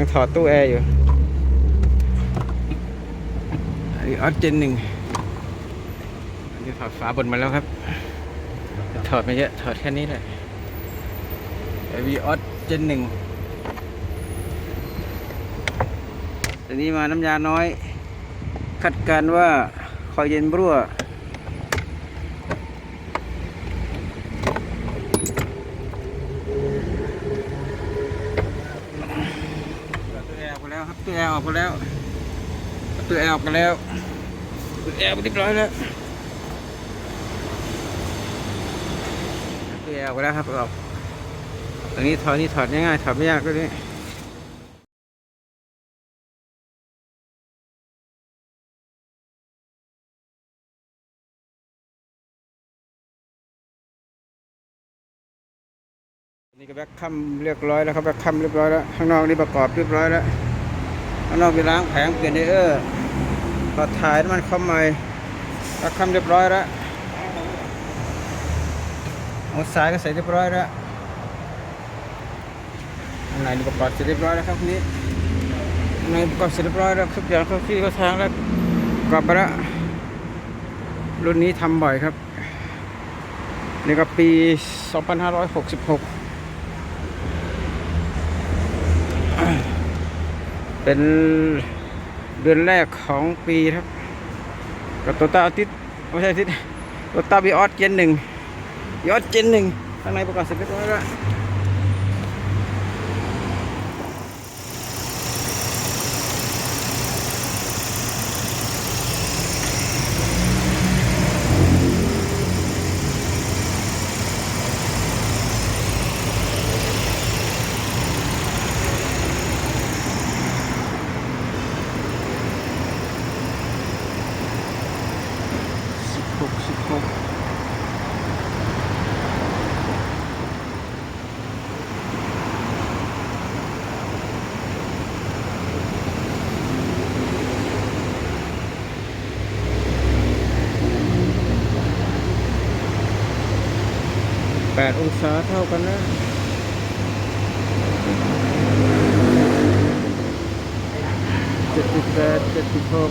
ลังถอดตู้แอร์อยู่อันนี้ออสเจนหนึ่งอันนี้ถอดฝาบนมาแล้วครับ ถอดไม่เยอะ ถอดแค่นี้แหละไอวีออสเจนหนึ่งอันนี้มาน้ำยาน้อยคาดการว่าคอยเย็นรั่ว ตัวแออกไปแล้วครับตัวแอร์ออกไปแล้วตัวแอร์ออกไปแล้วตัวแอร์เรียบร้อยแล้วตัวแอร์ออกไปแล้วครับออกตรงนี้ถอดนี่ถอดง่ายๆถอดไม่ยากก็นี้นี่ก็แบ็คคัมเรียบร้อยแล้วครับแบ็คคัมเรียบร้อยแล้วข้างนอกนี่ประกอบเรียบร้อยแล้ว ข้างนอกมีล้างแผงเปลี่ยนไดเออร์ถอดถ่ายมันคอมใหม่แบ็คคัมเรียบร้อยแล้วเอาสายก็ใส่เรียบร้อยแล้วข้างในนี่ประกอบเสร็จเรียบร้อยแล้วครับนี้ในประกอบเสร็จเรียบร้อยแล้วทุกอย่างเข้าที่เข้าทางแล้วประกอบไปแล้วรุ่นนี้ทำบ่อยครับนี่ก็ปี 2566 เป็นเดือนแรกของปีครับ กับโตต้าอาทิตย์ไม่ใช่อาทิตย์โตต้าบีออสเจนหนึ่งบีออสเจนหนึ่งข้างในประกอบเสร็จเรียบร้อยแล้ว 8 องศาเท่ากันนะเจ็ดสิบแปดเจ็ดสิบหก